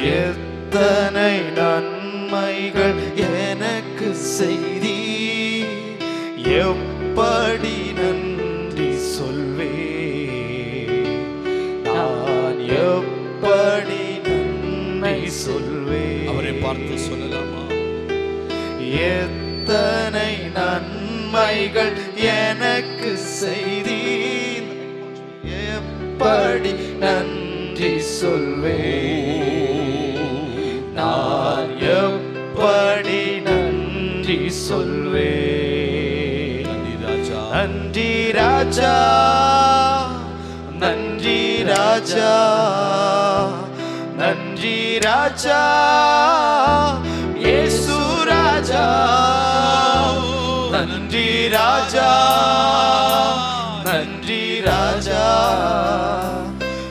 எத்தனை நன்மைகள் எனக்கு செய்தி? எப்படி நன்றி சொல்வே? நான் எப்படி நன்மை சொல்வே? அவரை பார்த்து சொல்லலாமா? எத்தனை நன்மைகள் எனக்கு செய்தி? எப்படி நன்றி சொல்வே? நன்றி சொல்வே. நன்றி ராஜா. நன்றி ராஜா. நன்றி ராஜா. நன்றி ராஜா. இயேசு ராஜா. நன்றி ராஜா. நன்றி ராஜா.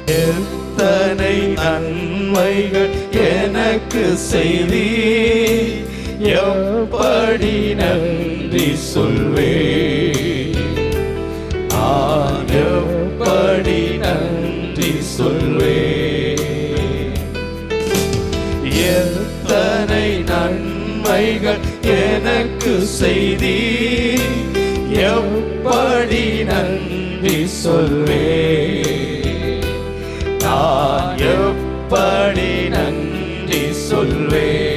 எத்தனை நன்மைகள் எனக்கு செய்தி எப்படி நன்றி சொல்வே நான் எப்படி நன்றி சொல்வே எத்தனை நன்மைகள் எனக்கு செய்தி எப்படி நன்றி சொல்வே நான் எப்படி நன்றி சொல்வே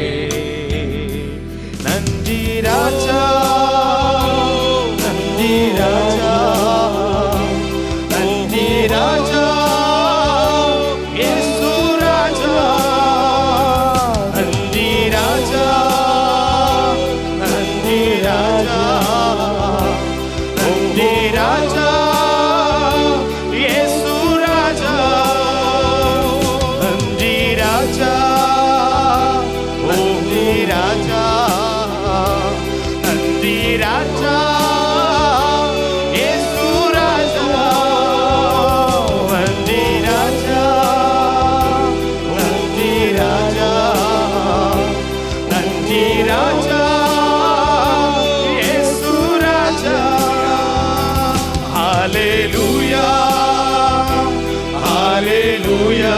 Hallelujah.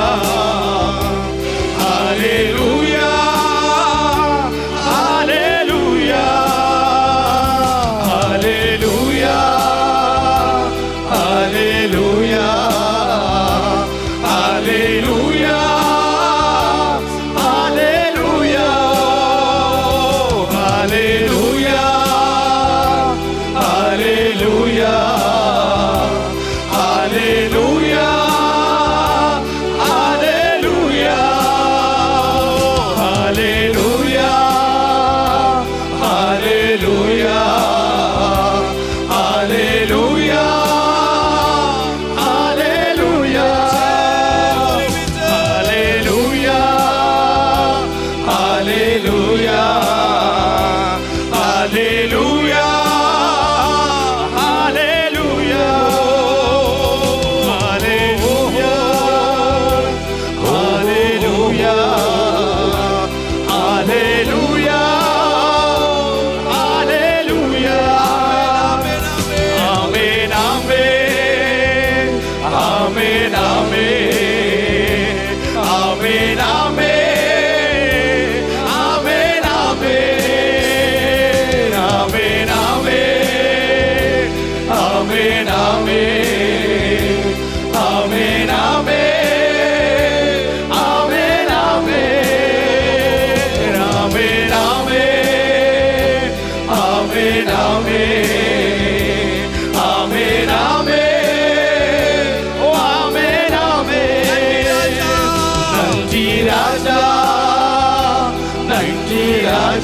Hallelujah.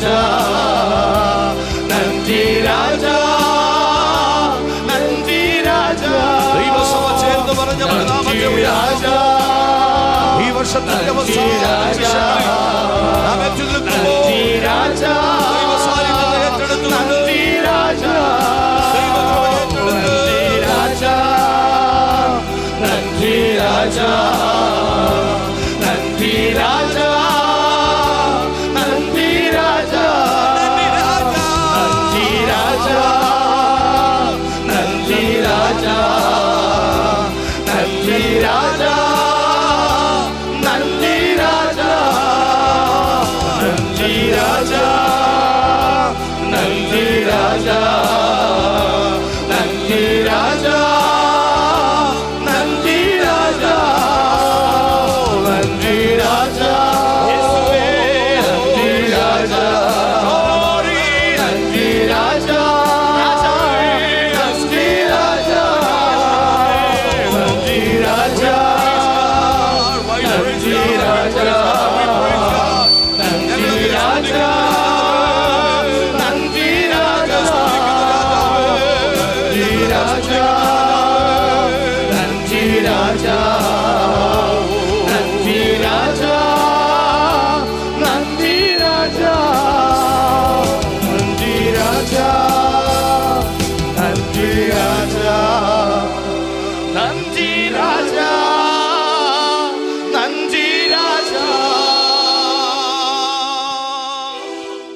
രാജാ നന്ദി രാജാ നന്ദി രാജാ. ദൈവസഭ ചേർന്ന് പറഞ്ഞ രാജാ ഈ വർഷത്തിന്റെ രാജാ. നന്ദി രാജാ. നന്ദി രാജാ. നന്ദി രാജാ. 자.